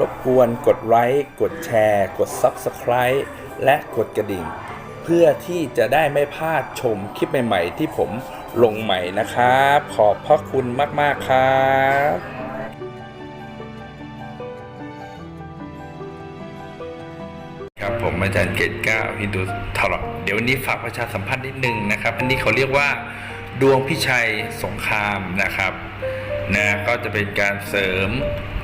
รบกวนกดไลค์กดแชร์ กด Subscribe และกดกระดิ่ง เพื่อที่จะได้ไม่พลาดชมคลิปใหม่ ๆ ที่ผมลงใหม่นะครับ ขอบพระคุณมาก ๆ ครับครับผมอาจารย์เกตเก้าฮินดูทอลเดี๋ยววันนี้ฝากประชาสัมพันธ์นิดนึงนะครับ อันนี้เขาเรียกว่าดวงพิชัยสงครามนะครับนะก็จะเป็นการเสริม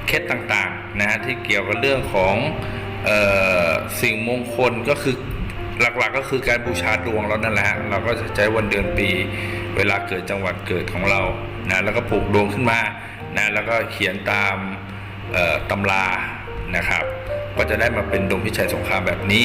เคล็ดต่างๆ นะที่เกี่ยวกับเรื่องของออสิ่งมงคลก็คือหลักๆก็คือการบูชาดวงเรานั่นแหละ เราก็จะใช้วันเดือนปี เวลาเกิดจังหวัดเกิดของเรานะแล้วก็ปลูกดวงขึ้นมานะแล้วก็เขียนตามตำรานะครับ ก็จะได้มาเป็นดวงพิชัยสงครามแบบนี้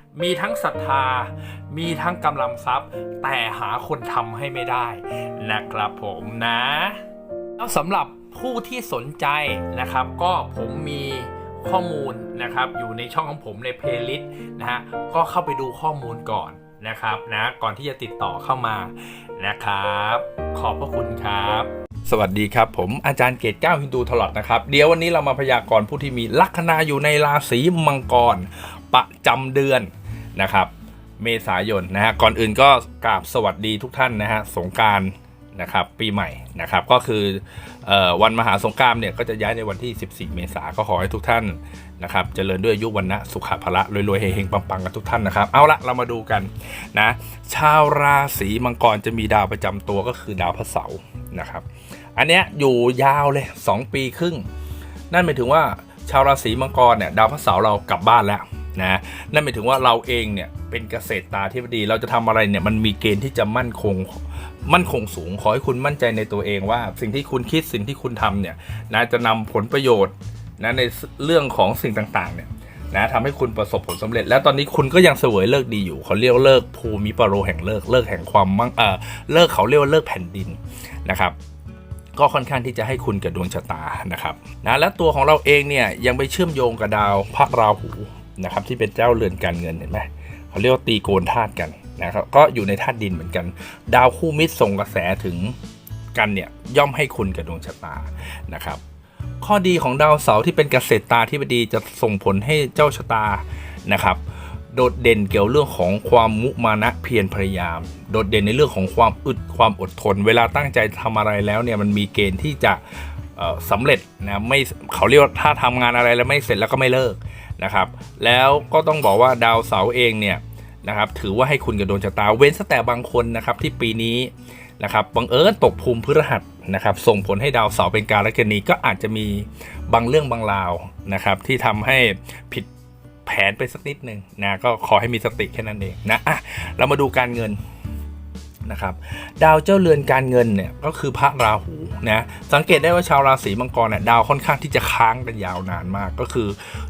มีทั้งศรัทธา มีทั้งกำลังทรัพย์ แต่หาคนทำให้ไม่ได้นะครับผมนะ แล้วสำหรับผู้ที่สนใจนะครับ ก็ผมมีข้อมูลนะครับ อยู่ในช่องของผมในเพลย์ลิสต์นะฮะก็เข้าไปดูข้อมูลก่อนนะครับนะก่อนที่จะติดต่อเข้ามานะครับ ขอบพระคุณครับสวัสดีครับ ผมอาจารย์เกตเก้าฮินดูทลอดนะครับ เดี๋ยววันนี้เรามาพยากรณ์ผู้ที่มีลัคนาอยู่ในราศีมังกร ประจำเดือน นะครับ เมษายนนะฮะก่อนอื่นก็กราบสวัสดีทุกท่านนะฮะสงการนะครับปีใหม่นะครับก็คืออวันมหาสงกามเนี่ยก็จะย้ายในวันที่ 14 เมษาก็ขอให้ทุกท่านนะครับเจริญด้วยอายุวันนะสุขภละรวยๆเฮงๆปังๆ กันทุกท่านนะครับ เอาละเรามาดูกันนะชาวราศีมังกรจะมีดาวประจำตัวก็คือดาวพระเสาร์นะครับ อันเนี้ยอยู่ยาวเลย 2 ปีครึ่ง นั่นหมายถึงว่าชาวราศีมังกรเนี่ยดาวพระเสาร์เรากลับบ้านแล้ว นะนั่นหมายถึงว่าเราเองเนี่ยเป็นเกษตรตาที่ดี เราจะทำอะไรเนี่ยมันมีเกณฑ์ที่จะมั่นคงมั่นคงสูง ขอให้คุณมั่นใจในตัวเองว่า สิ่งที่คุณคิดสิ่งที่คุณทำเนี่ยนะจะนำผลประโยชน์นะในเรื่องของสิ่งต่างๆเนี่ยนะทำให้คุณประสบผลสำเร็จ แล้วตอนนี้คุณก็ยังเสวยเลิกดีอยู่เขาเรียกเลิกภูมิปโรแห่งเลิกเลิกแห่งความมั่งเออเลิกเขาเรียกว่าเลิกแผ่นดินนะครับก็ค่อนข้างที่จะให้คุณกับดวงชะตานะครับนะและตัวของเราเองเนี่ยยังไปเชื่อมโยงกับดาวพระราหู นะครับที่เป็นเจ้าเรือนการเงินเห็นไหมเขาเรียกว่าตีโกนธาตุกันนะครับก็อยู่ในธาตุดินเหมือนกัน ดาวคู่มิตรส่งกระแสถึงกันเนี่ยย่อมให้คุณกับดวงชะตานะครับ ข้อดีของดาวเสาร์ที่เป็นเกษตรตาที่ดีจะส่งผลให้เจ้าชะตานะครับ โดดเด่นเกี่ยวเรื่องของความมุมานะเพียรพยายาม โดดเด่นในเรื่องของความอึดความอดทน เวลาตั้งใจทำอะไรแล้วเนี่ยมันมีเกณฑ์ที่จะเอ่อสำเร็จนะไม่เขาเรียกว่าถ้าทำงานอะไรแล้วไม่เสร็จแล้วก็ไม่เลิก นะครับ แล้วก็ต้องบอกว่าดาวเสาร์เองเนี่ยนะครับถือว่าให้คุณกับดวงชะตาเว้นแต่บางคนนะครับที่ปีนี้นะครับบังเอิญตกภูมิพฤหัสนะครับ ส่งผลให้ดาวเสาร์เป็นการละกณีก็อาจจะมีบางเรื่องบางราวนะครับ ที่ทำให้ผิดแผนไปสักนิดหนึ่งนะก็ขอให้มีสติแค่นั้นเองนะอะเรามาดูการเงิน นะครับดาวเจ้าเรือนการเงินเนี่ยก็คือพระราหูนะสังเกตได้ว่าชาวราศีมังกรเนี่ยดาวค่อนข้างที่จะค้างกันยาวนานมากก็คือ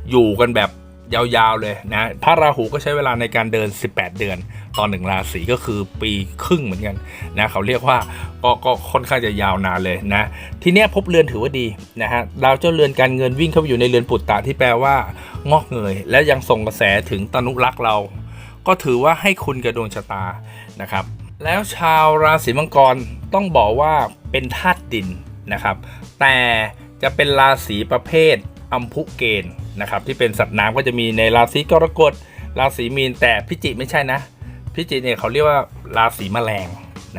อยู่กันแบบยาวๆเลยนะพระราหูก็ใช้เวลาในการเดิน 18 เดือนตอนหนึ่งราศีก็คือปีครึ่งเหมือนกันนะเขาเรียกว่าก็ก็ค่อนข้างจะยาวนานเลยนะทีเนี้ยภพเรือนถือว่าดีนะฮะดาวเจ้าเรือนการเงินวิ่งเข้าไปอยู่ในเรือนปุตตะที่แปลว่างอกเงย และยังส่งกระแสถึงตนุรักษ์เรา ก็ถือว่าให้คุณกับดวงชะตานะครับ แล้วชาวราศีมังกรต้องบอกว่าเป็นธาตุดินนะครับ แต่จะเป็นราศีประเภทอัมพุเกณฑ์นะครับที่เป็นสัตว์น้ำก็จะมีในราศีกรกฎราศีมีนแต่พิจิไม่ใช่นะ พิจิเนี่ยเขาเรียกว่าราศีแมลง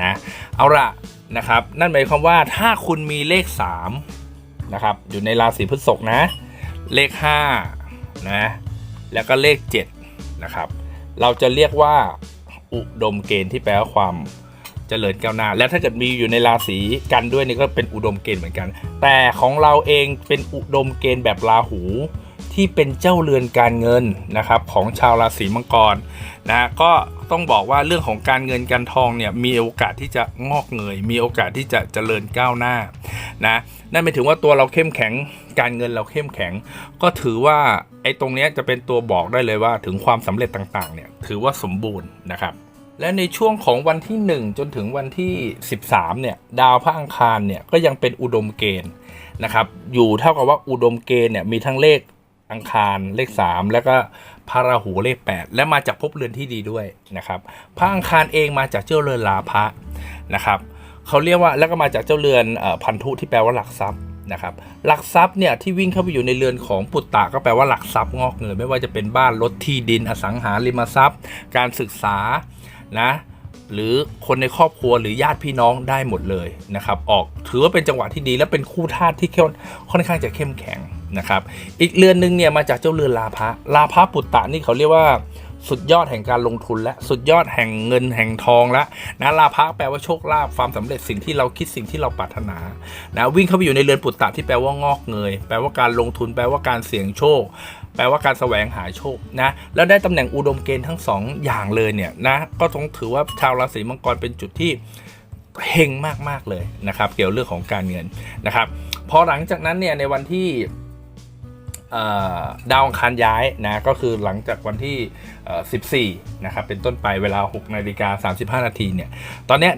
นะเอาละนะครับนั่นหมายความว่าถ้าคุณมีเลข3นะครับอยู่ในราศีพฤษภนะ เลข5นะแล้วก็เลข7นะครับเราจะเรียกว่า อุดมเกณฑ์ที่แปลว่าความเจริญก้าวหน้า และถ้าเกิดมีอยู่ในราศีกันด้วยนี่ก็เป็นอุดมเกณฑ์เหมือนกัน แต่ของเราเองเป็นอุดมเกณฑ์แบบราหู ที่เป็นเจ้าเรือนการเงินนะครับของชาวราศีมังกรนะก็ต้องบอกว่าเรื่องของการเงินการทองเนี่ยมีโอกาสที่จะงอกเงย มีโอกาสที่จะเจริญก้าวหน้านะนั่นหมายถึงว่าตัวเราเข้มแข็งการเงินเราเข้มแข็ง ก็ถือว่าไอ้ตรงนี้จะเป็นตัวบอกได้เลยว่าถึงความสำเร็จต่างๆเนี่ยถือว่าสมบูรณ์นะครับและในช่วงของวันที่ 1 จนถึงวันที่ 13เนี่ยดาวพระอังคารเนี่ยก็ยังเป็นอุดมเกณฑ์นะครับอยู่เท่ากับว่าอุดมเกณฑ์เนี่ยมีทั้งเลข อังคารเลข 3 แล้วก็พระราหูเลข 8 และมาจากภพเรือนที่ดีด้วยนะครับพระอังคารเองมาจากเจ้าเรือนลาภะนะครับเขาเรียกว่าแล้วก็มาจากเจ้าเรือนอพันธุที่แปลว่าหลักทรัพย์นะครับหลักทรัพย์เนี่ยที่วิ่งเข้าไปอยู่ในเรือนของปุตตะก็แปลว่าหลักทรัพย์งอกเงยไม่ว่าจะเป็นบ้านรถที่ดินอสังหาริมทรัพย์ การศึกษานะหรือคนในครอบครัวหรือญาติพี่น้องได้หมดเลยนะครับออกถือว่าเป็นจังหวะที่ดีและเป็นคู่ธาตุที่ค่อนข้างจะเข้มแข็ง นะครับ อีกเรือนหนึ่งเนี่ยมาจากเจ้าเรือนลาภะลาภะปุตตะนี่เขาเรียกว่าสุดยอดแห่งการลงทุนและสุดยอดแห่งเงินแห่งทองละนะลาภะแปลว่าโชคลาภความสำเร็จสิ่งที่เราคิดสิ่งที่เราปรารถนานะวิ่งเข้าไปอยู่ในเรือนปุตตะที่แปลว่างอกเงยแปลว่าการลงทุนแปลว่าการเสี่ยงโชค แปลว่าการแสวงหาโชคนะแล้วได้ตำแหน่งอุดมเกณฑ์ทั้งสองอย่างเลยเนี่ยนะก็ต้องถือว่าชาวราศีมังกรเป็นจุดที่เฮงมากๆเลยนะครับ เกี่ยวเรื่องของการเงินนะครับพอหลังจากนั้นเนี่ยในวันที่ ดาวอังคารย้ายนะก็คือหลังจากวันที่ 14 นะครับ เป็นต้นไปเวลา 6 นาฬิกา 35 นาทีเนี่ย ตอนนี้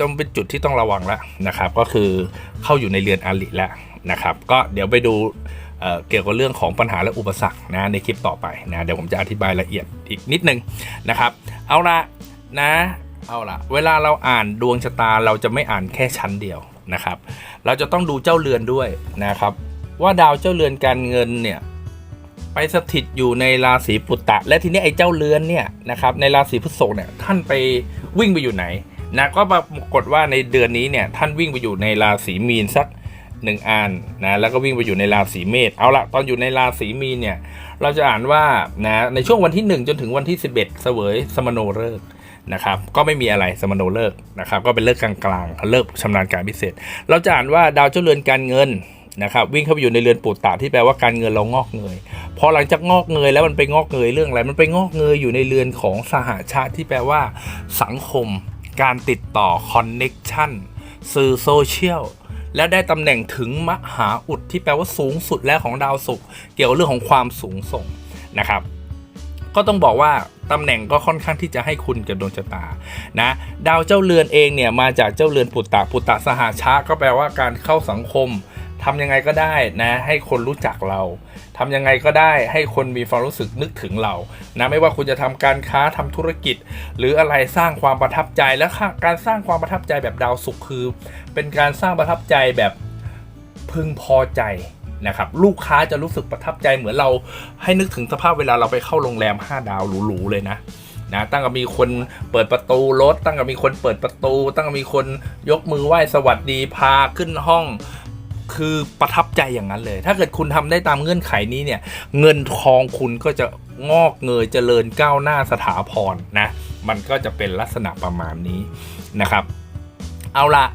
จงเป็นจุดที่ต้องระวังแล้วนะครับ ก็คือเข้าอยู่ในเรือนอาริแล้วนะครับ ก็เดี๋ยวไปดูเเกี่ยวกับเรื่องของปัญหาและอุปสรรคนะในคลิปต่อไปนะเดี๋ยวผมจะอธิบายละเอียดอีกนิดนึงนะครับ เอาละนะเอาละเวลาเราอ่านดวงชะตาเราจะไม่อ่านแค่ชั้นเดียวนะครับ เราจะต้องดูเจ้าเรือนด้วยนะครับ ว่าดาวเจ้าเรือนการเงินเนี่ยไปสถิตอยู่ในราศีปุตตะ และทีนี้ไอ้เจ้าเรือนเนี่ยนะครับในราศีพฤษภเนี่ยท่านไปวิ่งไปอยู่ไหนนะก็ปรากฏว่าในเดือนนี้เนี่ยท่านวิ่งไปอยู่ในราศีมีนสักหนึ่งอันนะแล้วก็วิ่งไปอยู่ในราศีเมษเอาละตอนอยู่ในราศีมีนเนี่ยเราจะอ่านว่านะในช่วงวันที่ 1 จนถึงวันที่ 11 เสวยสมโนฤกษ์นะครับก็ไม่มีอะไรสมโนฤกษ์นะครับก็เป็นเลิกกลางๆเลิกชำนาญการพิเศษ เราจะอ่านว่าดาวเจ้าเรือนการเงิน นะครับวิ่งเข้าไปอยู่ในเรือนปุตตะที่แปลว่าการเงินเรางอกเงยพอหลังจากงอกเงยแล้วมันไปงอกเงยเรื่องอะไรมันไปงอกเงยอยู่ในเรือนของสหาชาติที่แปลว่าสังคม การติดต่อคอนเน็กชันสื่อโซเชียลและได้ตำแหน่งถึงมหาอุดที่แปลว่าสูงสุดแล้วของดาวศุกร์เกี่ยวกับเรื่องของความสูงส่งนะครับ ก็ต้องบอกว่าตำแหน่งก็ค่อนข้างที่จะให้คุณกับดวงชะตานะดาวเจ้าเรือนเองเนี่ยมาจากเจ้าเรือนปุตตะปุตตะสหาชาก็แปลว่าการเข้าสังคม ทำยังไงก็ได้นะให้คนรู้จักเราทำยังไงก็ได้ให้คนมีความรู้สึกนึกถึงเรานะไม่ว่าคุณจะทำการค้าทำธุรกิจ หรืออะไรสร้างความประทับใจและการสร้างความประทับใจแบบดาวศุกคือ เป็นการสร้างประทับใจแบบพึงพอใจนะครับลูกค้าจะรู้สึกประทับใจเหมือนเราให้นึกถึงสภาพเวลาเราไปเข้าโรงแรม 5 ดาวหรูๆเลยนะนะตั้งแต่มีคนเปิดประตูรถ ตั้งแต่มีคนเปิดประตู ตั้งแต่มีคนยกมือไหว้สวัสดีพาขึ้นห้อง คือประทับใจอย่างนั้นเลย ถ้าเกิดคุณทำได้ตามเงื่อนไขนี้เนี่ย เงินทองคุณก็จะงอกเงยเจริญก้าวหน้าสถาพรนะ มันก็จะเป็นลักษณะประมาณนี้นะครับ เอาละ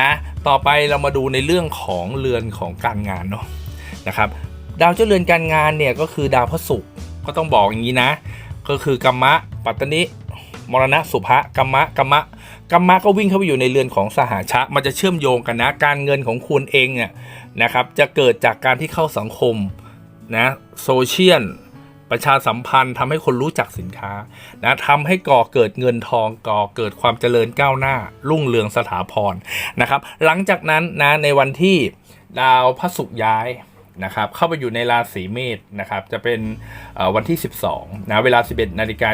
นะ ต่อไปเรามาดูในเรื่องของเรือนของการงานเนาะนะครับ ดาวเจ้าเรือนการงานเนี่ยก็คือดาวพระศุกร์ก็ต้องบอกอย่างนี้นะ ก็คือกรรมะ ปัตตนิ มรณะสุภะกรรมะกรรมะกรรมะก็วิ่งเข้าไปอยู่ในเรือนของสหาชะ มันจะเชื่อมโยงกันนะ การเงินของคุณเองเนี่ยนะครับจะเกิดจากการที่เข้าสังคมนะโซเชียลประชาสัมพันธ์ทำให้คนรู้จักสินค้านะทำให้ก่อเกิดเงินทองก่อเกิดความเจริญก้าวหน้า รุ่งเรืองสถาพรนะครับ หลังจากนั้นนะในวันที่ดาวพระศุกร์ย้าย นะครับเข้าไปอยู่ในราศีเมษนะครับจะเป็นวันที่ 12นะเวลา 11นาฬิกา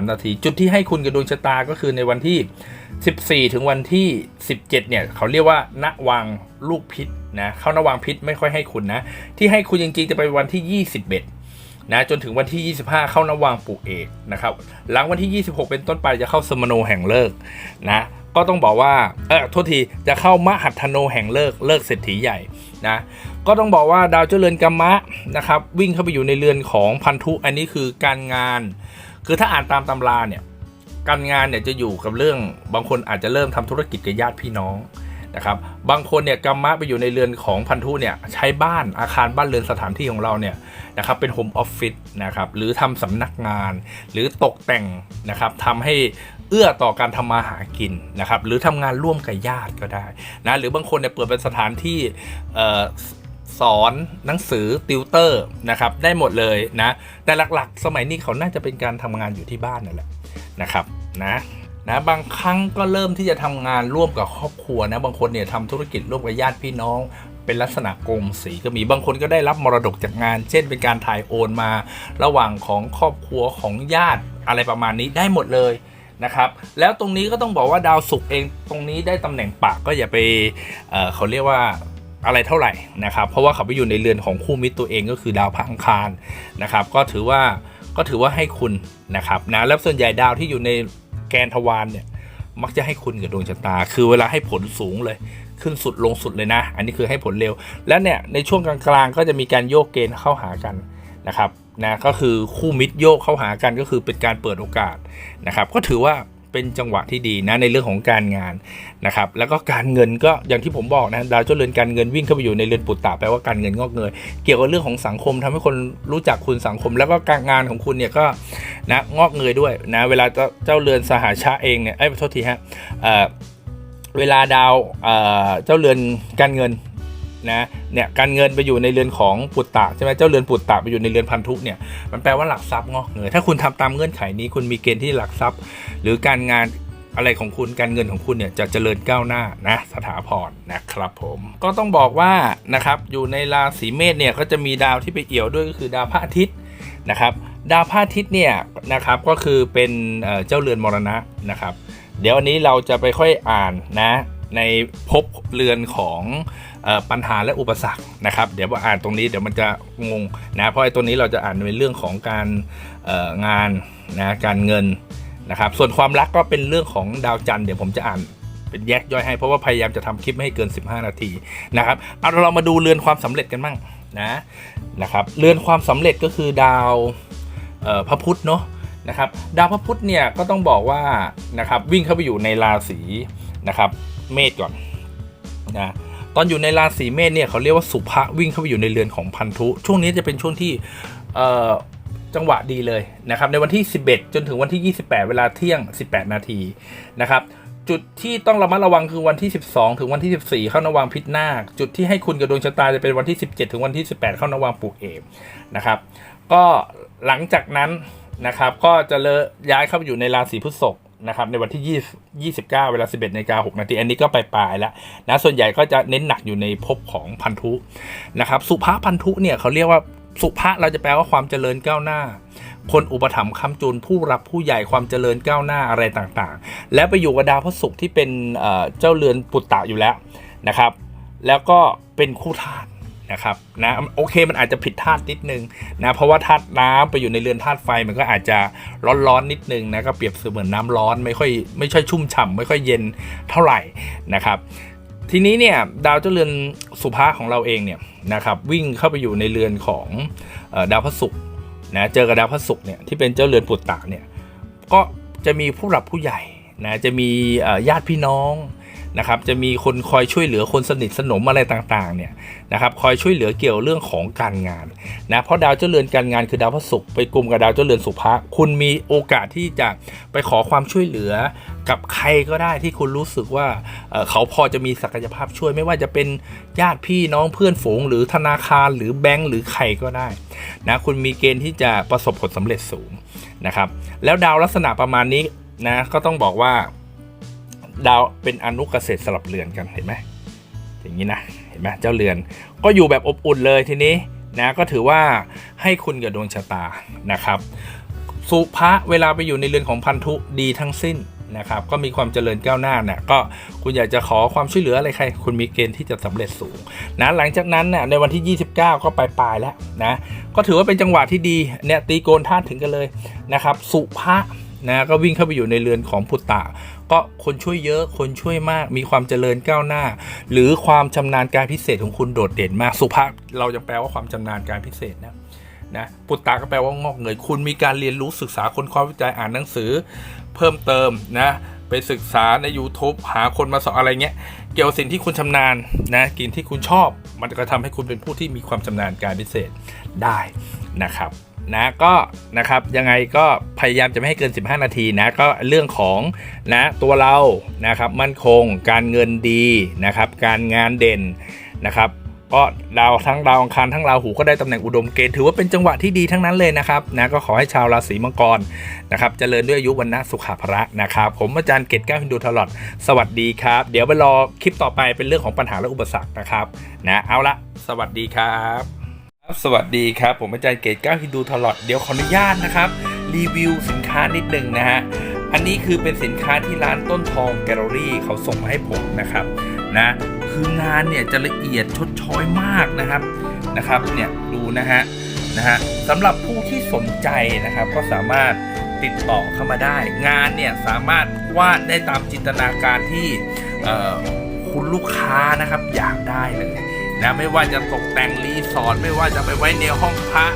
23นาทีจุดที่ให้คุณกับดวงชะตาก็คือในวันที่ 14 ถึงวันที่ 17เนี่ยเขาเรียกว่าณวังลูกพิษนะเข้านวังพิษไม่ค่อยให้คุณนะที่ให้คุณจริงๆจะเป็นวันที่ 21นะจนถึงวันที่ 25 เข้านวังปุกเอกนะครับหลังวันที่ 26 เป็นต้นไปจะเข้าสมโนแห่งเลิกนะก็ต้องบอกว่าเออโทษทีจะเข้ามหัทธโนแห่งเลิกเลิกเศรษฐีใหญ่นะ ก็ต้องบอกว่าดาวเจ้าเรือนกรรมะนะครับวิ่งเข้าไปอยู่ในเรือนของพันธุอันนี้คือการงาน คือถ้าอ่านตามตำราเนี่ยการงานเนี่ยจะอยู่กับเรื่องบางคนอาจจะเริ่มทำธุรกิจกับญาติพี่น้องนะครับบางคนเนี่ยกรรมะไปอยู่ในเรือนของพันธุเนี่ยใช้บ้านอาคารบ้านเรือนสถานที่ของเราเนี่ยนะครับเป็นโฮมออฟฟิศนะครับหรือทำสำนักงาน หรือตกแต่งนะครับทำให้เอื้อต่อการทำมาหากินนะครับหรือทำงานร่วมกับญาติก็ได้นะหรือบางคนเนี่ยเปิดเป็นสถานที่ สอนหนังสือติวเตอร์นะครับได้หมดเลยนะแต่หลักๆ สมัยนี้เขาน่าจะเป็นการทำงานอยู่ที่บ้านนั่นแหละนะครับนะนะบางครั้งก็เริ่มที่จะทำงานร่วมกับครอบครัวนะบางคนเนี่ยทำธุรกิจร่วมกับญาติพี่น้องเป็นลักษณะกงสีก็มีบางคนก็ได้รับมรดกจากงาน เช่นเป็นการถ่ายโอนมา ระหว่างของครอบครัวของญาติอะไรประมาณนี้ได้หมดเลยนะครับ แล้วตรงนี้ก็ต้องบอกว่าดาวศุกร์เองตรงนี้ได้ตำแหน่งปากก็อย่าไปเเขาเรียกว่า อะไรเท่าไหร่นะครับ เพราะว่าเขาไปอยู่ในเรือนของคู่มิตรตัวเองก็คือดาวพระอังคารนะครับ ก็ถือว่าก็ถือว่าให้คุณนะครับนะแล้วส่วนใหญ่ดาวที่อยู่ในแกนทวารเนี่ยมักจะให้คุณกับดวงชะตา คือเวลาให้ผลสูงเลย ขึ้นสุดลงสุดเลยนะ อันนี้คือให้ผลเร็ว และเนี่ยในช่วงกลางๆ ก็จะมีการโยกเกณฑ์เข้าหากันนะครับนะก็คือคู่มิตรโยกเข้าหากันก็คือเป็นการเปิดโอกาสนะครับ ก็ถือว่า เป็นจังหวะที่ดีนะในเรื่องของการงานนะครับแล้วก็การเงินก็อย่างที่ผมบอกนะดาวเจ้าเรือนการเงินวิ่งเข้าไปอยู่ในเรือนปุตตะแปลว่าการเงินงอกเงยเกี่ยวกับเรื่องของสังคมทำให้คนรู้จักคุณสังคม แล้วก็การงานของคุณเนี่ยก็นะงอกเงยด้วยนะเวลาเจ้าเรือนสหชาเองเนี่ยเอ้ยโทษทีฮะเเวลาดาวเเจ้าเรือนการเงิน นะเนี่ยการเงินไปอยู่ในเรือนของปุตตะใช่ไหมเจ้าเรือนปุตตะไปอยู่ในเรือนพันธุเนี่ยมันแปลว่าหลักทรัพย์งอกเงยถ้าคุณทำตามเงื่อนไขนี้คุณมีเกณฑ์ที่หลักทรัพย์ หรือการงานอะไรของคุณการเงินของคุณเนี่ยจะเจริญก้าวหน้านะสถาพรนะครับผมก็ต้องบอกว่านะครับอยู่ในราศีเมษเนี่ยก็จะมีดาวที่ไปเอี่ยวด้วยก็คือดาวพระอาทิตย์นะครับดาวพระอาทิตย์เนี่ยนะครับก็คือเป็นเจ้าเรือนมรณะนะครับ เดี๋ยววันนี้เราจะไปค่อยอ่านนะในภพเรือนของ ปัญหาและอุปสรรคนะครับ เดี๋ยวพออ่านตรงนี้เดี๋ยวมันจะงงนะเพราะไอ้ตัวนี้เราจะอ่านในเรื่องของการงานนะการเงินนะครับ ส่วนความรักก็เป็นเรื่องของดาวจันทร์เดี๋ยวผมจะอ่านเป็นแยกย่อยให้เพราะว่าพยายามจะทำคลิปไม่ให้เกิน 15 นาทีนะครับเอาเรามาดูเรือนความสำเร็จกันบ้างนะนะครับเรือนความสำเร็จก็คือดาวพระพุธเนาะนะครับดาวพระพุธเนี่ยก็ต้องบอกว่านะครับวิ่งเข้าไปอยู่ในราศีนะครับเมษก่อนนะ ตอนอยู่ในราศีเมษเนี่ยเขาเรียกว่าสุภะวิ่งเข้าไปอยู่ในเรือนของพันธุ ช่วงนี้จะเป็นช่วงที่จังหวะดีเลยนะครับในวันที่ 11 จนถึงวันที่ 28 เวลาเที่ยง 18 นาทีนะครับจุดที่ต้องระมัดระวังคือวันที่ 12 ถึงวันที่ 14 เข้านวังพิษนาค จุดที่ให้คุณกับดวงชะตาจะเป็นวันที่ 17 ถึงวันที่ 18 เข้านวังปุกเอมนะครับก็หลังจากนั้นนะครับก็จะเลย้ายเข้าไปอยู่ในราศีพฤษภ นะครับในวันที่ 20 29 เวลา 11นาฬิกา6นาทีอันนี้ก็ไปปลายๆแล้วนะส่วนใหญ่ก็จะเน้นหนักอยู่ในภพของพันธุนะครับสุภาพันธุเนี่ยเขาเรียกว่าสุภะเราจะแปลว่าความเจริญก้าวหน้า คนอุปถัมภ์คำจุนผู้รับผู้ใหญ่ความเจริญก้าวหน้าอะไรต่างๆ แล้วไปอยู่กับดาวพระศุกร์ที่เป็นเอ่อเจ้าเรือนปุตตะอยู่แล้วนะครับ แล้วก็เป็นคู่ธาตุ นะครับนะโอเคมันอาจจะผิดธาตุนิดนึงนะเพราะว่าธาตุน้ำไปอยู่ในเรือนธาตุไฟมันก็อาจจะร้อนๆนนิดนึงนะก็เปรียบเสมือนน้ำร้อนไม่ค่อยไม่ค่อยชุ่มฉ่ำไม่ค่อยเย็นเท่าไหร่นะครับ ทีนี้เนี่ยดาวเจ้าเรือนสุภาของเราเองเนี่ยนะครับวิ่งเข้าไปอยู่ในเรือนของออดาวพระศุกร์นะเจอกับดาวพระศุกร์เนี่ยที่เป็นเจ้าเรือนปุตตะเนี่ยก็จะมีผู้หลักผู้ใหญ่นะจะมีญาติพี่น้อง นะครับจะมีคนคอยช่วยเหลือคนสนิทสนมอะไรต่างๆเนี่ยนะครับคอยช่วยเหลือเกี่ยวเรื่องของการงานนะเพราะดาวเจ้าเรือนการงานคือดาวพระศุกร์ไปกลุ่มกับดาวเจ้าเรือนสุภาคุณมีโอกาสที่จะไปขอความช่วยเหลือกับใครก็ได้ที่คุณรู้สึกว่าเขาพอจะมีศักยภาพช่วยไม่ว่าจะเป็นญาติพี่น้องเพื่อนฝูง หรือธนาคารหรือแบงก์หรือใครก็ได้นะคุณมีเกณฑ์ที่จะประสบผลสำเร็จสูงนะครับแล้วดาวลักษณะประมาณนี้นะก็ต้องบอกว่า ดาวเป็นอนุเกษตรสลับเรือนกันเห็นไหมอย่างนี้นะเห็นไหมเจ้าเรือนก็อยู่แบบอบอุ่นเลยทีนี้นะก็ถือว่าให้คุณกับดวงชะตานะครับ สุภะเวลาไปอยู่ในเรือนของพันธุดีทั้งสิ้นนะครับ ก็มีความเจริญก้าวหน้าเนี่ยก็คุณอยากจะขอความช่วยเหลืออะไรใคร คุณมีเกณฑ์ที่จะสำเร็จสูงนะหลังจากนั้นเนี่ยในวันที่ 29 ก็ปลายๆแล้วนะก็ถือว่าเป็นจังหวะที่ดีเนี่ยตีโกนธาถึงกันเลยนะครับ สุภะนะก็วิ่งเข้าไปอยู่ในเรือนของพุตตะ ก็คนช่วยเยอะคนช่วยมาก มีความเจริญก้าวหน้า หรือความชำนาญการพิเศษของคุณโดดเด่นมาก สุภาพเราจะแปลว่าความชำนาญการพิเศษนะนะปุตตะก็แปลว่างอกเงยคุณมีการเรียนรู้ศึกษาค้นคว้าวิจัยอ่านหนังสือ เพิ่มเติมนะไปศึกษาใน YouTube หาคนมาสอนอะไรเงี้ยเกี่ยวกับสิ่งที่คุณชำนาญนะกินที่คุณชอบ มันก็ทำให้คุณเป็นผู้ที่มีความชำนาญการพิเศษได้นะครับ นะก็นะครับยังไงก็พยายามจะไม่ให้เกิน 15 นาทีนะก็เรื่องของนะตัวเรานะครับมั่นคงการเงินดีนะครับการงานเด่นนะครับก็ดาวทั้งดาวอังคารทั้งราหูก็ได้ตำแหน่งอุดมเกณฑ์ถือว่าเป็นจังหวะที่ดีทั้งนั้นเลยนะครับนะก็ขอให้ชาวราศีมังกรนะครับเจริญด้วยอายุวันนะสุขภระนะครับผมอาจารย์เกตแก้วฮินดูทลอดสวัสดีครับ เดี๋ยวไปรอคลิปต่อไปเป็นเรื่องของปัญหาและอุปสรรคนะครับนะเอาละสวัสดีครับ ครับสวัสดีครับ ผมอาจารย์เกตก้าฮินดูทลอดเดี๋ยวขออนุญาตนะครับ รีวิวสินค้านิดหนึ่งนะฮะ อันนี้คือเป็นสินค้าที่ร้านต้นทองแกลเลอรี่เขาส่งมาให้ผมนะครับนะคืองานเนี่ยจะละเอียดชดช้อยมากนะครับนะครับเนี่ยดูนะฮะนะฮะสำหรับผู้ที่สนใจนะครับก็สามารถติดต่อเข้ามาได้ งานเนี่ยสามารถวาดได้ตามจินตนาการที่เอ่อคุณลูกค้านะครับอยากได้เลย นะไม่ว่าจะตกแต่งรีสอร์ทไม่ว่าจะไปไว้ในห้องพระ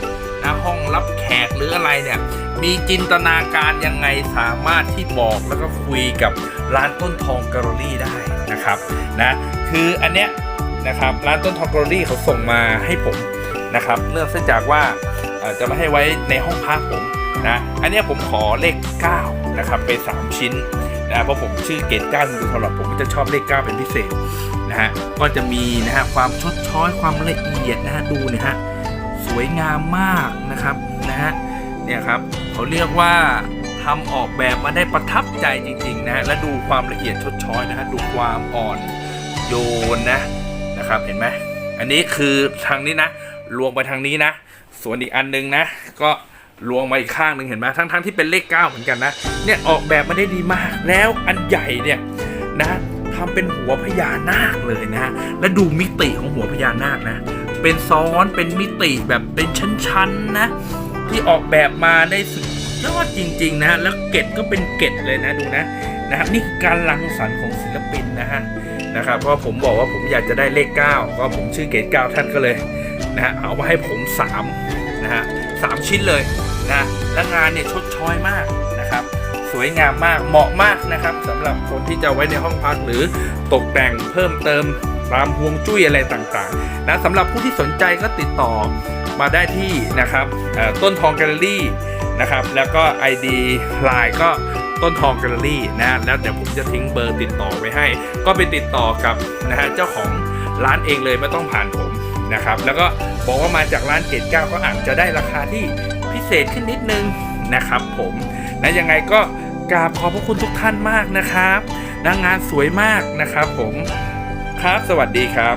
นะห้องรับแขกหรืออะไรเนี่ยมีจินตนาการยังไงสามารถที่บอกแล้วก็คุยกับร้านต้นทองแกลเลอรี่ได้นะครับนะคืออันเนี้ยนะครับร้านต้นทองแกลเลอรี่เขาส่งมาให้ผมนะครับเนื่องจากว่าจะมาให้ไว้ในห้องพักผมนะอันเนี้ยผมขอเลข9นะครับไป 3 ชิ้นนะเพราะผมชื่อเกตก้าดูตลอดผมก็จะชอบเลข9เป็นพิเศษ นะฮะก็จะมีนะฮะความชดช้อยความละเอียดนะฮะดูนี่ยฮะสวยงามมากนะครับนะฮะเนี่ยครับเขาเรียกว่าทำออกแบบมาได้ประทับใจจริงๆนะฮะและดูความละเอียดชดช้อยนะฮะดูความอ่อนโยนนะนะครับเห็นไหมอันนี้คือทางนี้นะลวงไปทางนี้นะ ส่วนอีกอันหนึงนะ ก็ลวงมาอีกข้างหนึ่งเห็นไหมทั้งทั้งๆที่เป็นเลขเก้าเหมือนกันนะเนี่ยออกแบบมาได้ดีมากแล้วอันใหญ่เนี่ยนะ ทำเป็นหัวพญานาคเลยนะฮะและดูมิติของหัวพญานาคนะ เป็นซ้อนเป็นมิติแบบเป็นชั้นๆนะ ที่ออกแบบมาได้สุดยอดจริง ๆ นะ แล้วเกตก็เป็นเกตเลยนะดูนะนะครับนี่คือการรังสรรค์ของศิลปินนะฮะนะครับเพราะผมบอกว่าผมอยากจะได้เลข 9 ก็ผมชื่อเกต9ท่านก็เลยนะฮะเอามาให้ผม3นะฮะสามชิ้นเลยนะและงานเนี่ยชดช้อยมาก สวยงามมากเหมาะมากนะครับสำหรับคนที่จะไว้ในห้องพักหรือตกแต่งเพิ่มเติมตามฮวงจุ้ยอะไรต่างๆนะสำหรับผู้ที่สนใจก็ติดต่อมาได้ที่นะครับต้นทองแกลเลอรี่นะครับแล้วก็ ID Line ก็ต้นทองแกลเลอรี่นะแล้วเดี๋ยวผมจะทิ้งเบอร์ติดต่อไว้ให้ ก็ไปติดต่อกับนะฮะเจ้าของร้านเองเลยไม่ต้องผ่านผมนะครับแล้วก็บอกว่ามาจากร้านเกตเก้าก็อาจจะได้ราคาที่พิเศษขึ้นนิดนึงนะครับผม นะยังไงก็กราบขอบพระคุณทุกท่านมากนะครับนะงานสวยมากนะครับผมครับสวัสดีครับ